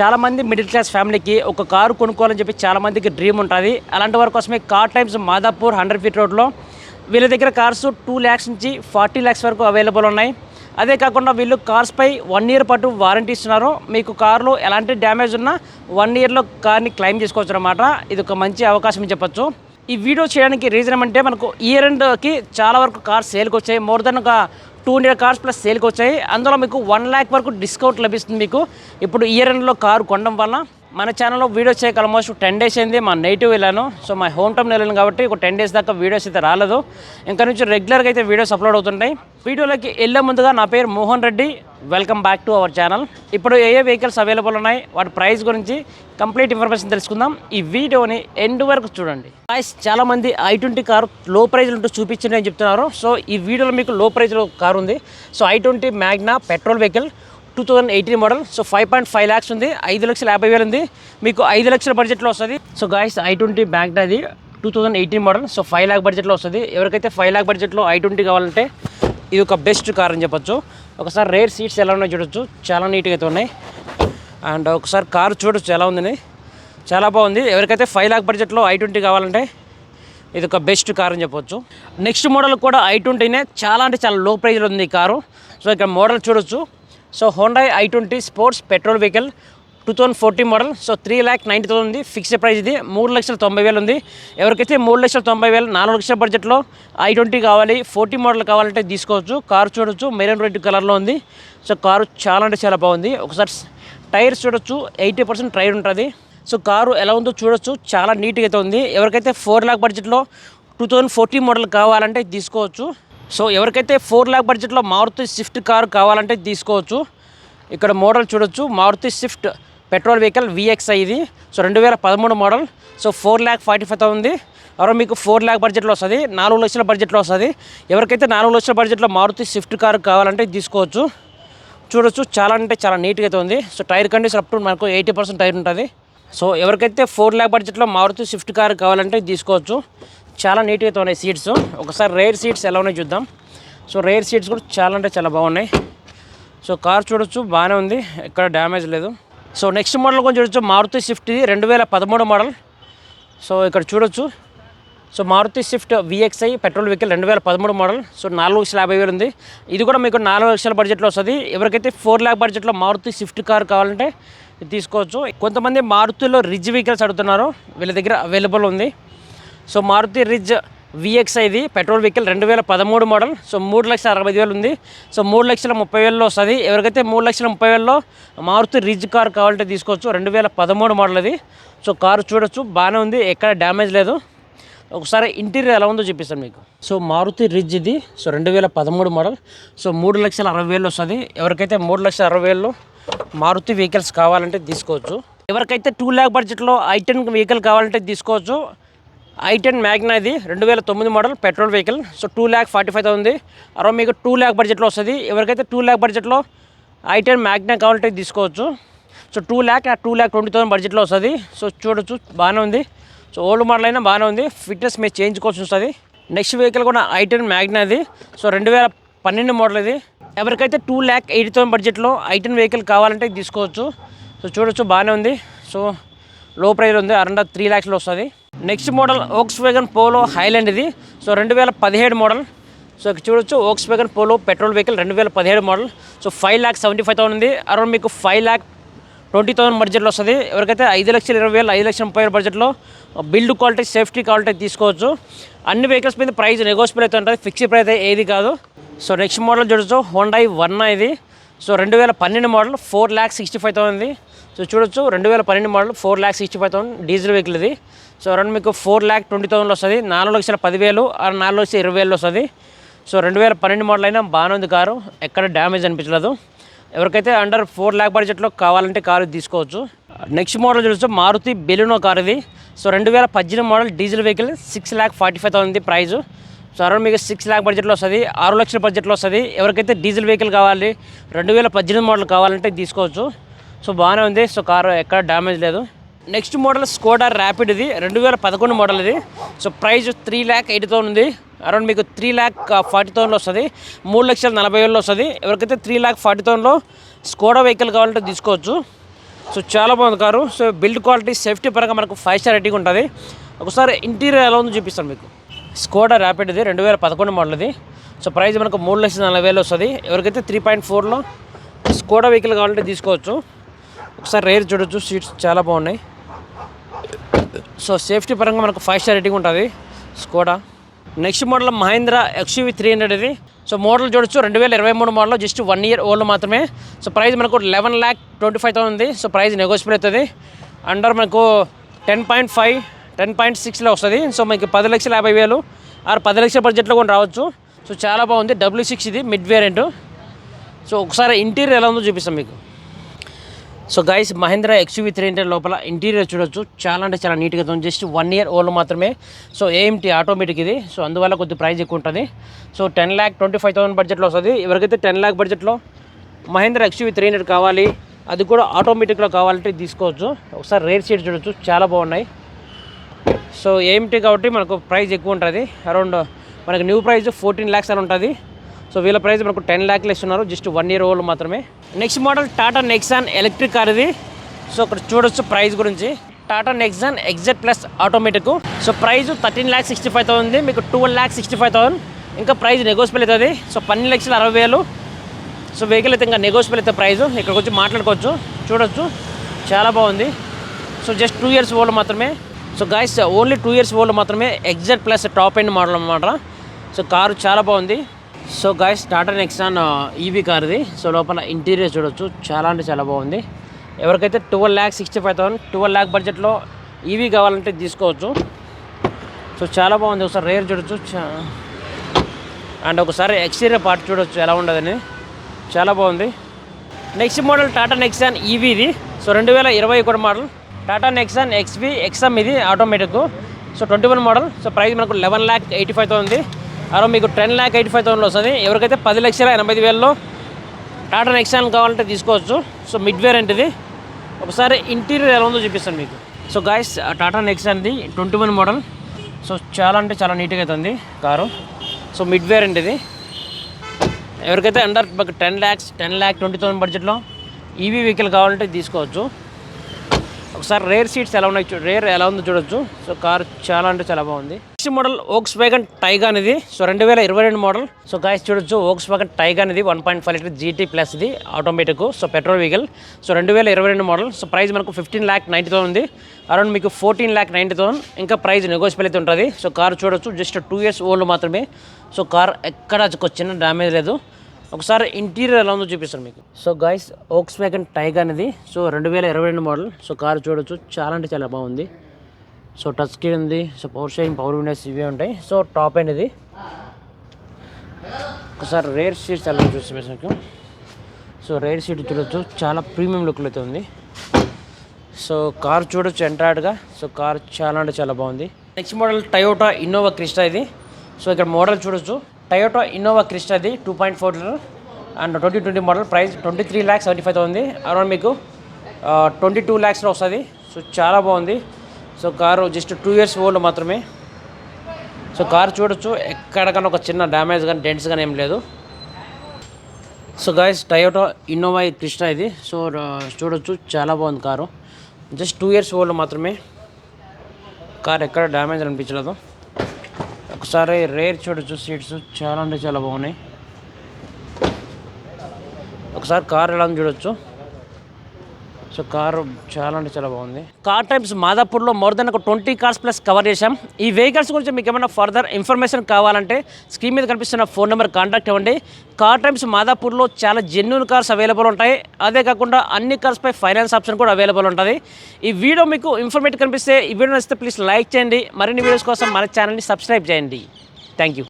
చాలామంది middle class ఫ్యామిలీకి ఒక కారు కొనుక్కోవాలని చెప్పి చాలామందికి డ్రీమ్ ఉంటుంది. అలాంటి వారి కోసమే Car Times Madhapur hundred feet రోడ్లో. వీళ్ళ దగ్గర కార్స్ టూ ల్యాక్స్ నుంచి ఫార్టీ ల్యాక్స్ వరకు అవైలబుల్ ఉన్నాయి. అదే కాకుండా వీళ్ళు కార్స్పై వన్ ఇయర్ పాటు వారంటీ ఇస్తున్నారు. మీకు కార్లో ఎలాంటి డ్యామేజ్ ఉన్నా వన్ ఇయర్లో కార్ని క్లెయిమ్ చేసుకోవచ్చు అనమాట ఇది ఒక మంచి అవకాశం చెప్పొచ్చు. ఈ వీడియో చేయడానికి రీజన్ ఏమంటే మనకు ఇయర్ ఎండ్కి చాలా వరకు కార్స్ సేల్కి వచ్చాయి. మోర్ దెన్ ఒక టూ హండ్రెడ్ కార్స్ ప్లస్ సేల్కి వచ్చాయి. అందులో మీకు వన్ ల్యాక్ వరకు డిస్కౌంట్ లభిస్తుంది మీకు. ఇప్పుడు ఇయర్ ఎండ్లో కారు కొనడం వల్ల మన ఛానల్లో వీడియోస్ చేయక ఆల్మోస్ట్ టెన్ డేస్ అయింది మా నేటివ్ వెళ్ళాను. సో మా హోమ్ టౌన్ వెళ్ళాను కాబట్టి ఒక టెన్ డేస్ దాకా వీడియోస్ అయితే రాలేదు. ఇంకా నుంచి రెగ్యులర్గా అయితే వీడియోస్ అప్లోడ్ అవుతుంటాయి వీడియోలోకి వెళ్ళే ముందుగా నా పేరు Mohan Reddy. Welcome back to our channel ఇప్పుడు ఏ ఏ వెహికల్స్ అవైలబుల్ ఉన్నాయి వాటి ప్రైస్ గురించి కంప్లీట్ ఇన్ఫర్మేషన్ తెలుసుకుందాం. ఈ వీడియోని ఎండ్ వరకు చూడండి. ప్రైస్ చాలా మంది ఐ ట్వంటీ కారు లో ప్రైజ్లు ఉంటూ చూపించండి అని చెప్తున్నారు. సో ఈ వీడియోలో మీకు లో ప్రైజ్లో కారు ఉంది. So i twenty Magna petrol vehicle two thousand eighteen model. So five point five lakhs ఉంది. ఐదు లక్షల యాభై వేలు ఉంది. మీకు ఐదు లక్షల బడ్జెట్లో వస్తుంది. So guys i twenty bank అది two thousand eighteen model. So five lakh బడ్జెట్లో వస్తుంది. ఎవరికైతే ఫైవ్ ల్యాక్ బడ్జెట్లో ఐ ట్వంటీ కావాలంటే ఇది ఒక బెస్ట్ కార్ అని చెప్పొచ్చు. ఒకసారి రేర్ సీట్స్ ఎలా ఉన్నాయో చూడొచ్చు. చాలా నీట్గా అయితే ఉన్నాయి. అండ్ ఒకసారి కారు చూడొచ్చు ఎలా ఉందని. చాలా బాగుంది. ఎవరికైతే ఫైవ్ ల్యాక్ బడ్జెట్లో ఐ ట్వంటీ కావాలంటే ఇది ఒక బెస్ట్ కార్ అని చెప్పొచ్చు. నెక్స్ట్ మోడల్ కూడా ఐ ట్వంటీనే చాలా అంటే చాలా లో ప్రైజ్లో ఉంది ఈ కారు. సో ఇక్కడ మోడల్ చూడొచ్చు. So Honda i twenty sports petrol vehicle two thousand fourteen model so three lakh ninety thousand ఉంది. ఫిక్స్డ్ ప్రైస్ ఇది. మూడు లక్షల తొంభై వేలు ఉంది ఎవరికైతే మూడు లక్షల తొంభై వేలు నాలుగు లక్షల బడ్జెట్లో ఐ ట్వంటీ కావాలి ఫోర్టీ మోడల్ కావాలంటే తీసుకోవచ్చు. కారు చూడొచ్చు. మెరూన్ రెడ్ కలర్లో ఉంది. సో కారు చాలా అంటే చాలా బాగుంది. ఒకసారి టైర్స్ చూడొచ్చు. ఎయిటీ పర్సెంట్ టైర్ ఉంటుంది. సో కారు ఎలా ఉందో చూడొచ్చు. చాలా నీట్గా అయితే ఉంది. ఎవరికైతే ఫోర్ ల్యాక్ బడ్జెట్లో టూ థౌజండ్ ఫోర్టీన్ మోడల్ కావాలంటే తీసుకోవచ్చు. సో ఎవరికైతే ఫోర్ ల్యాక్ బడ్జెట్లో మారుతి స్విఫ్ట్ కారు కావాలంటే తీసుకోవచ్చు. ఇక్కడ మోడల్ చూడొచ్చు. Maruti Swift petrol vehicle VXi ఇది. సో రెండు వేల పదమూడు model. So four lakh forty five ఉంది ఎవరో మీకు ఫోర్ ల్యాక్ బడ్జెట్లో వస్తుంది. నాలుగు లక్షల బడ్జెట్లో వస్తుంది. ఎవరికైతే నాలుగు లక్షల బడ్జెట్లో మారుతి స్విఫ్ట్ కారు కావాలంటే తీసుకోవచ్చు. చూడొచ్చు. చాలా అంటే చాలా నీట్గా అయితే ఉంది. So tyre condition up to మనకు ఎయిటీ పర్సెంట్ టైర్ ఉంటుంది. సో ఎవరికైతే ఫోర్ ల్యాక్ బడ్జెట్లో మారుతి స్విఫ్ట్ కార్ కావాలంటే తీసుకోవచ్చు. చాలా నీట్గా ఉన్నాయి సీట్స్ ఒకసారి రేర్ సీట్స్ ఎలా ఉన్నాయి చూద్దాం. సో రేర్ సీట్స్ కూడా చాలా అంటే చాలా బాగున్నాయి. సో కార్ చూడొచ్చు బాగానే ఉంది. ఎక్కడ డ్యామేజ్ లేదు. సో నెక్స్ట్ మోడల్ కొంచెం చూడొచ్చు. మారుతి స్విఫ్ట్ ఇది రెండు వేల పదమూడు మోడల్ సో ఇక్కడ చూడొచ్చు. So Maruti Swift VXi petrol vehicle రెండు వేల పదమూడు మోడల్ సో నాలుగు లక్షల యాభై వేలు ఉంది. ఇది కూడా మీకు నాలుగు లక్షల బడ్జెట్లో వస్తుంది. ఎవరికైతే ఫోర్ ల్యాక్ బడ్జెట్లో మారుతి స్విఫ్ట్ కార్ కావాలంటే తీసుకోవచ్చు. కొంతమంది మారుతిలో రిజ్ వెహికల్స్ అడుగుతున్నారు. వీళ్ళ దగ్గర అవైలబుల్ ఉంది. సో మారుతి రిజ్ విఎక్స్ఐ ఇది పెట్రోల్ వెహికల్ రెండు వేల పదమూడు మోడల్. సో మూడు లక్షల అరవై వేలు ఉంది. సో మూడు లక్షల ముప్పై వేలలో వస్తుంది. ఎవరికైతే మూడు లక్షల ముప్పై వేలలో మారుతి రిజ్ కార్ కావాలంటే తీసుకోవచ్చు. రెండు వేల పదమూడు మోడల్ అది. సో కారు చూడొచ్చు బాగానే ఉంది. ఎక్కడ డ్యామేజ్ లేదు. ఒకసారి ఇంటీరియర్ ఎలా ఉందో చూపిస్తాను మీకు. సో మారుతి రిజ్ ఇది. సో రెండు వేల పదమూడు మోడల్. సో మూడు లక్షల అరవై వేలు వస్తుంది. ఎవరికైతే మూడు లక్షల అరవై వేలలో మారుతి వెహికల్స్ కావాలంటే తీసుకోవచ్చు. ఎవరికైతే టూ ల్యాక్ బడ్జెట్లో ఐ టెన్ వెహికల్ కావాలంటే తీసుకోవచ్చు. ఐ టెన్ మ్యాగ్నా ఇది. రెండు వేల తొమ్మిది model petrol vehicle. So two lakh forty five ఉంది అరౌండ్ మీకు టూ ల్యాక్ బడ్జెట్లో వస్తుంది. ఎవరికైతే టూ ల్యాక్ బడ్జెట్లో ఐ టెన్ మ్యాగ్నా కావాలంటే తీసుకోవచ్చు. So two lakh two lakh twenty thousand బడ్జెట్లో వస్తుంది. సో చూడొచ్చు బాగానే ఉంది. సో ఓల్డ్ మోడల్ అయినా బాగానే ఉంది. ఫిట్నెస్ మీరు చేయించుకోవాల్సి వస్తుంది. నెక్స్ట్ వెహికల్ కూడా ఐ టెన్ మ్యాగ్నా ఇది. సో రెండు వేల పన్నెండు మోడల్ ఇది. ఎవరికైతే టూ ల్యాక్ ఎయిటీ థౌసండ్ బడ్జెట్లో ఐ టెన్ వెహికల్ కావాలంటే తీసుకోవచ్చు. సో చూడొచ్చు బాగానే ఉంది. సో లో ప్రైజ్ ఉంది అరౌండ్ త్రీ ల్యాక్స్లో వస్తుంది. Next model Volkswagen Polo Highline ఇది. సో రెండు వేల పదిహేడు మోడల్ సో ఇక్కడ చూడొచ్చు Volkswagen Polo petrol vehicle రెండు వేల పదిహేడు model so five lakh seventy five thousand ఉంది. అరౌండ్ మీకు ఫైవ్ ల్యాక్ ట్వంటీ థౌసండ్ బడ్జెట్లో వస్తుంది. ఎవరికైతే ఐదు లక్షల ఇరవై వేలు ఐదు లక్షల ముప్పై వేల బడ్జెట్లో బిల్డ్ క్వాలిటీ సేఫ్టీ క్వాలిటీ తీసుకోవచ్చు. అన్ని వెహికల్స్ మీద ప్రైస్ నెగోషియబుల్ అయితే ఉంటుంది. ఫిక్స్డ్ ప్రైస్ అయితే ఏది కాదు. సో నెక్స్ట్ మోడల్ చూడొచ్చు హోండాయి వర్నా ఇది. సో రెండు వేల పన్నెండు model four lakh sixty five thousand so చూడొచ్చు రెండు వేల పన్నెండు model four lakh sixty five thousand diesel vehicle ఇది. సో రెండు మీకు ఫోర్ ల్యాక్ ట్వంటీ థౌసండ్ వస్తుంది నాలుగు లక్షల పదివేలు ఆ నాలుగు లక్షల ఇరవై వేలు వస్తుంది. సో రెండు వేల పన్నెండు మోడల్ అయినా బాగానే ఉంది కారు ఎక్కడ డ్యామేజ్ అనిపించలేదు. ఎవరికైతే అండర్ ఫోర్ ల్యాక్ బడ్జెట్లో కావాలంటే కారు తీసుకోవచ్చు. నెక్స్ట్ మోడల్ చూడొచ్చు మారుతి బెలూనో కార్ ఇది. సో రెండు వేల పద్దెనిమిది model diesel vehicle six lakh forty five thousand price. So around మీకు సిక్స్ ల్యాక్ బడ్జెట్లో వస్తుంది ఆరు లక్షల బడ్జెట్లో వస్తుంది. ఎవరికైతే డీజిల్ వెహికల్ కావాలి రెండు వేల పద్దెనిమిది మోడల్ కావాలంటే తీసుకోవచ్చు. సో బాగానే ఉంది. సో కారు ఎక్కడ డ్యామేజ్ లేదు. నెక్స్ట్ మోడల్ స్కోడా ర్యాపిడ్ ఇది రెండు వేల పదకొండు మోడల్ ఇది. So price three lakh eighty thousand ఉంది. అరౌండ్ మీకు త్రీ ల్యాక్ ఫార్టీ థౌసండ్లో వస్తుంది. మూడు లక్షల నలభై వేలలో వస్తుంది. ఎవరికైతే త్రీ ల్యాక్ ఫార్టీ థౌసండ్లో స్కోడా వెహికల్ కావాలంటే తీసుకోవచ్చు. సో చాలా బాగుంది car. So build quality safety పరంగా మనకు ఫైవ్ స్టార్ రేటింగ్ ఉంటుంది. ఒకసారి ఇంటీరియర్ ఎలా ఉందో చూపిస్తాను మీకు. స్కోడా ర్యాపిడ్ ఇది రెండు వేల పదకొండు మోడల్ది. సో ప్రైస్ మనకు మూడు లక్షల నలభై వేలు వస్తుంది. ఎవరికైతే త్రీ పాయింట్ ఫోర్లో స్కోడా వెహికల్ కావాలంటే తీసుకోవచ్చు. ఒకసారి రేర్ చూడొచ్చు సీట్స్ చాలా బాగున్నాయి. సో సేఫ్టీ పరంగా మనకు ఫైవ్ స్టార్ రేటింగ్ ఉంటుంది Skoda next model Mahindra XUV three hundred ఇది. సో మోడల్ చూడొచ్చు రెండు వేల ఇరవై మూడు model just one year old మాత్రమే. సో ప్రైస్ మనకు eleven lakh twenty five thousand ఉంది. సో ప్రైస్ నెగోషియబుల్ అవుతుంది. అండర్ మనకు ten point five ten point సిక్స్లో వస్తుంది. సో మీకు పది లక్షల యాభై వేలు ఆరు పది లక్షల బడ్జెట్లో కూడా రావచ్చు. సో చాలా బాగుంది. డబ్ల్యూ సిక్స్ ఇది మిడ్ వేరియంట్ సో ఒకసారి ఇంటీరియర్ ఎలా ఉందో చూపిస్తాం మీకు. So guys Mahindra XUV three hundred లోపల ఇంటీరియర్ చూడొచ్చు. చాలా అంటే చాలా నీట్గా ఉంది. జస్ట్ వన్ ఇయర్ ఓల్డ్ మాత్రమే. సో ఏఎంటీ ఆటోమేటిక్ ఇది. సో అందువల్ల కొద్ది ప్రైస్ ఎక్కువ ఉంటుంది. So ten lakh twenty five thousand బడ్జెట్లో వస్తుంది. ఎవరికైతే టెన్ ల్యాక్ బడ్జెట్లో మహేంద్ర ఎక్స్యూవీ త్రీ హండ్రెడ్ కావాలి అది కూడా ఆటోమేటిక్లో కావాలంటే తీసుకోవచ్చు. ఒకసారి రేర్ సీట్ చూడొచ్చు. చాలా బాగున్నాయి. సో ఏమిటి కాబట్టి మనకు ప్రైస్ ఎక్కువ ఉంటుంది. అరౌండ్ మనకు న్యూ ప్రైస్ ఫోర్టీన్ ల్యాక్స్ అని ఉంటుంది. సో వీళ్ళ ప్రైస్ మనకు టెన్ ల్యాక్లు ఇస్తున్నారు. జస్ట్ వన్ ఇయర్ ఓల్డ్ మాత్రమే. Next model Tata Nexon electric car ఇది. సో అక్కడ చూడొచ్చు ప్రైస్ గురించి. Tata Nexon exert plus automatic so price thirteen lakh sixty five thousand ఉంది. మీకు twelve lakh sixty five thousand ఇంకా ప్రైస్ నెగోషియబుల్ అవుతుంది. సో పన్నెండు లక్షల అరవై వేలు. సో వెహికల్ అయితే ఇంకా నెగోషియబుల్ అయితే ప్రైస్ ఇక్కడికి వచ్చి మాట్లాడుకోవచ్చు. చూడొచ్చు. చాలా బాగుంది. So just two years old మాత్రమే. So guys only two years old మాత్రమే exact plus top end model అనమాట సో కారు చాలా బాగుంది. So guys Tata Nexon EV car ఇది సో లోపల ఇంటీరియర్ చూడొచ్చు. చాలా అంటే చాలా బాగుంది. ఎవరికైతే twelve lakh sixty five thousand twelve lakh బడ్జెట్లో ఈవీ కావాలంటే తీసుకోవచ్చు. సో చాలా బాగుంది. ఒకసారి రేర్ చూడొచ్చు. చా- అండ్ ఒకసారి ఎక్స్టీరియర్ పార్ట్ చూడొచ్చు. ఎలా ఉండదని. చాలా బాగుంది. Next model Tata Nexon EV ఇది. సో రెండు వేల ఇరవై ఒకటి model Tata Nexon XV exam ఇది automatic so twenty one model so price మనకు eleven lakh eighty five thousand ఉంది అలా మీకు టెన్ ల్యాక్ ఎయిటీ ఫైవ్ థౌసండ్లో వస్తుంది. ఎవరికైతే పది లక్షల ఎనభై వేలలో టాటా నెక్సాన్ కావాలంటే తీసుకోవచ్చు. సో మిడ్ వేరియంట్ ఒకసారి ఇంటీరియర్ ఎలా ఉందో చూపిస్తాను మీకు. సో గాయస్ టాటా నెక్సాన్ది ట్వంటీ వన్ మోడల్ సో చాలా అంటే చాలా నీట్గా అవుతుంది కారు. సో మిడ్ వేరియంట్ ఎవరికైతే అండర్ మాకు ten lakhs ten lakh twenty thousand బడ్జెట్లో ఈవీ వెహికల్ కావాలంటే తీసుకోవచ్చు. ఒకసారి రేర్ సీట్స్ ఎలా ఉన్నాయి రేర్ ఎలా ఉందో చూడొచ్చు. సో కార్ చాలా అంటే చాలా బాగుంది. నెక్స్ట్ మోడల్ ఓక్స్ వ్యాగన్ టైగా అనేది. సో రెండు వేల ఇరవై రెండు మోడల్. సో గాయస్ చూడొచ్చు ఓక్స్ వ్యాగన్ టైగా అనేది one point five litre GT plus ఇది automatic so petrol vehicle so రెండు వేల ఇరవై రెండు మోడల్. సో ప్రైస్ మనకు ఫిఫ్టీన్ ల్యాక్ నైంటీ థౌసండ్ ఉంది. అరౌండ్ మీకు ఫోర్టీన్ ల్యాక్ నైంటీ థౌసండ్ ఇంకా ప్రైస్ నెగోషియబుల్ అయితే ఉంటుంది. సో కార్ చూడొచ్చు జస్ట్ టూ ఇయర్స్ ఓల్డ్ మాత్రమే. సో కార్ ఎక్కడ ఒక చిన్న డ్యామేజ్ లేదు. ఒకసారి ఇంటీరియర్ ఎలా ఉందో చూపిస్తాను మీకు. సో గైస్ ఓక్స్ వ్యాగన్ టైగ్ అనేది సో రెండు వేల ఇరవై రెండు మోడల్. సో కార్ చూడొచ్చు చాలా అంటే చాలా బాగుంది. సో టచ్ స్క్రీన్ ఉంది so power steering power windows ఇవే ఉంటాయి. సో టాప్ అండ్ ఇది. ఒకసారి రేర్ సీట్స్ ఎలా ఉందో చూసి మీకు. సో రేర్ సీట్ చూడొచ్చు చాలా ప్రీమియం లుక్లో అయితే ఉంది. సో కార్ చూడొచ్చు ఎంట్రాడ్గా సో కార్ చాలా అంటే చాలా బాగుంది. Next model Toyota Innova Crysta ఇది. సో ఇక్కడ మోడల్ చూడొచ్చు. Toyota Innova క్రిస్టాది two point four litre and twenty twenty model price twenty three lakhs seventy five ఉంది అరౌండ్ మీకు ట్వంటీ టూ ల్యాక్స్లో వస్తుంది. సో చాలా బాగుంది. So car just two years old మాత్రమే. సో కారు చూడొచ్చు. ఎక్కడికన్నా ఒక చిన్న డ్యామేజ్ కానీ డెంట్స్ కానీ ఏం లేదు. సో గాయస్ టయోటో ఇన్నోవా కృష్ణ ఇది. సో చూడొచ్చు. చాలా బాగుంది car. Just two years old మాత్రమే. కార్ ఎక్కడ డ్యామేజ్ అనిపించలేదు. ఒకసారి రేర్ చూడొచ్చు సీట్స్ చాలా అంటే చాలా బాగున్నాయి. ఒకసారి కార్ ఎలా చూడొచ్చు. సో కారు చాలా అంటే చాలా బాగుంది. కార్ టైప్స్ మాదాపూర్లో మోర్ దెన్ ఒక ట్వంటీ కార్స్ ప్లస్ కవర్ చేశాం. ఈ వెహికల్స్ గురించి మీకు ఏమైనా ఫర్దర్ ఇన్ఫర్మేషన్ కావాలంటే స్క్రీన్ మీద కనిపిస్తున్న ఫోన్ నెంబర్ కాంటాక్ట్ ఇవ్వండి కార్ టైమ్స్ మాదాపూర్లో చాలా జెన్యున్ కార్స్ అవైలబుల్ ఉంటాయి. అదే కాకుండా అన్ని కార్స్పై ఫైనాన్స్ ఆప్షన్ కూడా అవైలబుల్ ఉంటుంది. ఈ వీడియో మీకు ఇన్ఫర్మేటివ్ కనిపిస్తే ఈ వీడియో నచ్చితే ప్లీజ్ లైక్ చేయండి. మరిన్ని వీడియోస్ కోసం మన ఛానల్ని సబ్స్క్రైబ్ చేయండి. Thank you